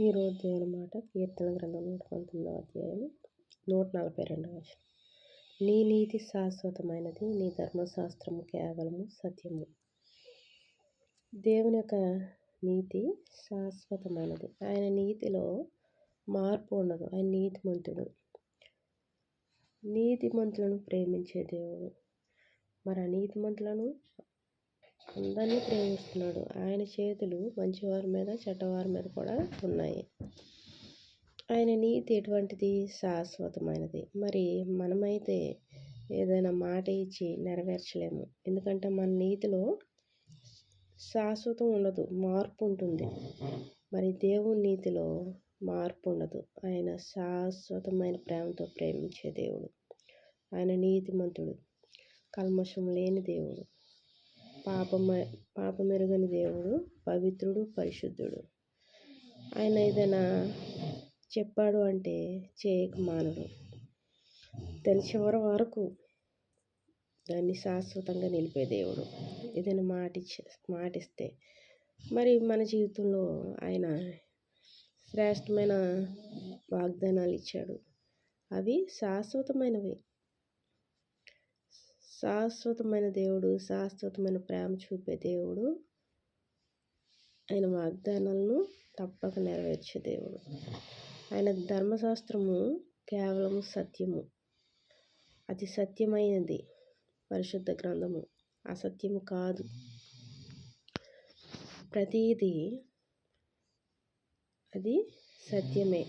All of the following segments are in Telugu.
ఈరోజు దేవుని మాట కీర్తన గ్రంథం నూట పంతొమ్మిదవ అధ్యాయం నూట నలభై రెండవ నీ నీతి శాశ్వతమైనది నీ ధర్మశాస్త్రము కేవలము సత్యము. దేవుని యొక్క నీతి శాశ్వతమైనది. ఆయన నీతిలో మార్పు ఉండదు. ఆయన నీతిమంతుడు. నీతిమంతులను ప్రేమించే దేవుడు. మరి ఆ నీతిమంతులను అందరినీ ప్రేమిస్తున్నాడు. ఆయన చేతులు మంచివారి మీద చెడ్డవారి మీద కూడా ఉన్నాయి. ఆయన నీతి ఎటువంటిది? శాశ్వతమైనది. మరి మనమైతే ఏదైనా మాట ఇచ్చి నెరవేర్చలేము. ఎందుకంటే మన నీతిలో శాశ్వతం ఉండదు మార్పు ఉంటుంది. మరి దేవుని నీతిలో మార్పు ఉండదు. ఆయన శాశ్వతమైన ప్రేమతో ప్రేమించే దేవుడు. ఆయన నీతిమంతుడు. కల్మషం లేని దేవుడు. పాపమ పాపమెరుగని దేవుడు పవిత్రుడు పరిశుద్ధుడు. ఆయన ఏదైనా చెప్పాడు అంటే చేయక మానడు. దాని చివరి వరకు దాన్ని శాశ్వతంగా నిలిపే దేవుడు. ఏదైనా మాటిచ్చే మాటిస్తే. మరి మన జీవితంలో ఆయన శ్రేష్టమైన వాగ్దానాలు ఇచ్చాడు. అవి శాశ్వతమైనవి. శాశ్వతమైన దేవుడు శాశ్వతమైన ప్రేమ చూపే దేవుడు ఆయన వాగ్దానాలను తప్పక నెరవేర్చే దేవుడు. ఆయన ధర్మశాస్త్రము కేవలం సత్యము అది సత్యమైనది పరిశుద్ధ గ్రంథము. అసత్యము కాదు. ప్రతిదీ అది సత్యమే.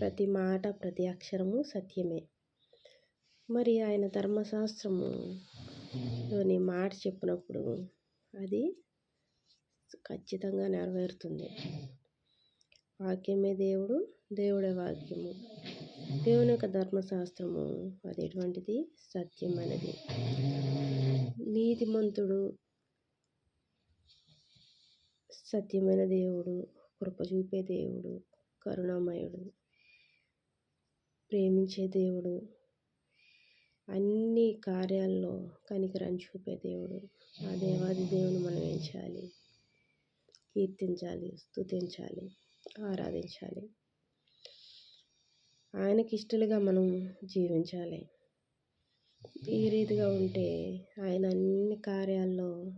ప్రతి మాట ప్రతి అక్షరము సత్యమే. మరి ఆయన ధర్మశాస్త్రములోని మాట చెప్పినప్పుడు అది ఖచ్చితంగా నెరవేరుతుంది. వాక్యమే దేవుడు దేవుడే వాక్యము. దేవుని యొక్క ధర్మశాస్త్రము అది ఎటువంటిది? సత్యమైనది. నీతిమంతుడు సత్యమైన దేవుడు కృప చూపే దేవుడు కరుణామయుడు ప్రేమించే దేవుడు అన్ని కార్యాల్లో కనికరం చూపే దేవుడు. ఆ దేవాది దేవుని మనం ఏం చేయాలి? కీర్తించాలి స్థుతించాలి ఆరాధించాలి. ఆయనకి ఇష్టలుగా మనం జీవించాలి. ఈ రీతిగా ఉంటే ఆయన అన్ని కార్యాల్లో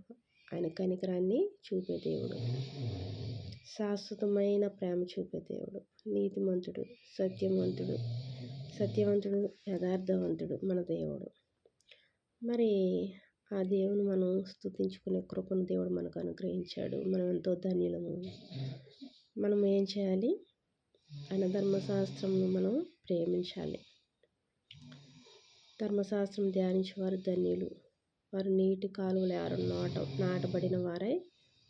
ఆయన కనికరాన్ని చూపే దేవుడు. శాశ్వతమైన ప్రేమ చూపే దేవుడు. నీతిమంతుడు సత్యవంతుడు సత్యవంతుడు యథార్థవంతుడు మన దేవుడు. మరి ఆ దేవుని మనం స్థుతించుకునే కృపను దేవుడు మనకు అనుగ్రహించాడు. మనం ఎంతో ధన్యులము. మనం ఏం చేయాలి? ఆయన ధర్మశాస్త్రంను మనం ప్రేమించాలి. ధర్మశాస్త్రం ధ్యానించి వారు ధన్యులు. వారు నీటి కాలువలు ఎవరు నాట నాటబడిన వారై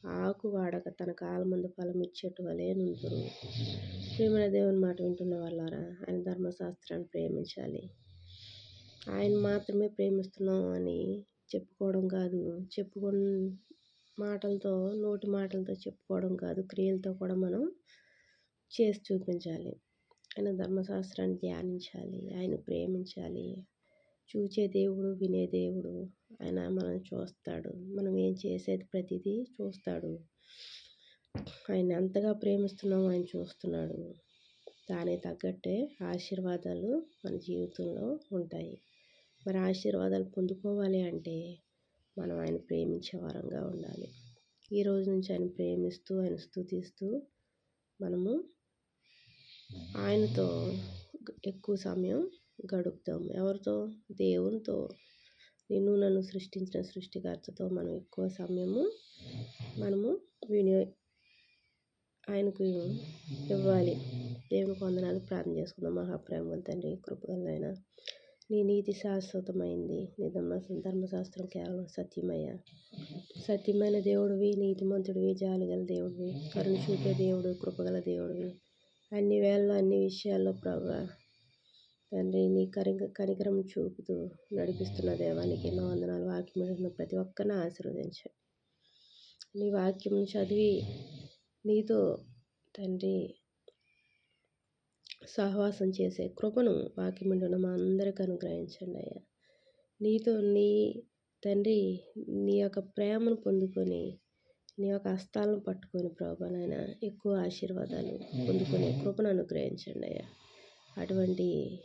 ఆకు వాడక తన కాలమందు ఫలం ఇచ్చేటి వలె నుంతురు దేవుని మాట వింటున్న వాళ్ళారా? ఆయన ధర్మశాస్త్రాన్ని ప్రేమించాలి. ఆయన మాత్రమే ప్రేమిస్తున్నాం అని చెప్పుకోవడం కాదు. చెప్పుకో మాటలతో నోటి మాటలతో చెప్పుకోవడం కాదు. క్రియలతో కూడా మనం చేసి చూపించాలి. ఆయన ధర్మశాస్త్రాన్ని ధ్యానించాలి. ఆయన ప్రేమించాలి. చూచే దేవుడు వినే దేవుడు ఆయన మనం చూస్తాడు. మనం ఏం చేసేది ప్రతిదీ చూస్తాడు. ఆయన ఎంతగా ప్రేమిస్తున్నామో ఆయన చూస్తున్నాడు. దానికి తగ్గట్టే ఆశీర్వాదాలు మన జీవితంలో ఉంటాయి. మరి ఆశీర్వాదాలు పొందుకోవాలి అంటే మనం ఆయన ప్రేమించే వారంగా ఉండాలి. ఈ రోజు నుంచి ఆయన ప్రేమిస్తూ ఆయన స్థుతిస్తూ మనము ఆయనతో ఎక్కువ సమయం గడుపుతాం. ఎవరితో? దేవునితో. నిన్ను నన్ను సృష్టించిన సృష్టికర్తతో మనం ఎక్కువ సమయము మనము వినియో ఆయనకు ఇవ్వాలి. దేవుని వందనాలు ప్రార్థన చేసుకుందాం. మహాప్రేమ తండ్రి కృపగలైన నీ నీతి శాశ్వతమైంది. నీ ధర్మ ధర్మశాస్త్రం కేవలం సత్యమయ్య. సత్యమైన దేవుడివి నీతిమంతుడివి జాలిగల దేవుడివి కరుణ చూపే దేవుడు కృపగల దేవుడివి. అన్ని వేళల్లో అన్ని విషయాల్లో ప్రభా తండ్రి నీ కరిక కనికరం చూపుతూ నడిపిస్తున్న దేవానికి ఎన్నో వందనాలు. వాక్యం ప్రతి ఒక్కరిని ఆశీర్వదించండి. నీ వాక్యం చదివి నీతో తండ్రి సహవాసం చేసే కృపను వాక్యం మా అందరికి అనుగ్రహించండి అయ్యా. నీతో నీ తండ్రి నీ యొక్క ప్రేమను పొందుకొని నీ యొక్క హస్తాలను పట్టుకొని ప్రభానైనా ఎక్కువ ఆశీర్వాదాలు పొందుకునే కృపను అనుగ్రహించండి అయ్యా. అటువంటి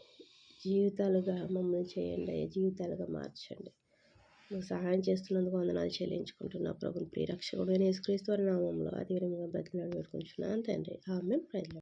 జీవితాలుగా మమ్మల్ని చేయండి అయ్యా. జీవితాలుగా మార్చండి. నువ్వు సహాయం చేస్తున్నందుకు వందనాలు చెల్లించుకుంటున్నా. ప్రభుని ప్రియరక్షకుడు యేసుక్రీస్తు వారి నామంలో అది విధంగా బతిలాడి పెట్టుకుంటున్నాను తండ్రి ఆమె ప్రజలు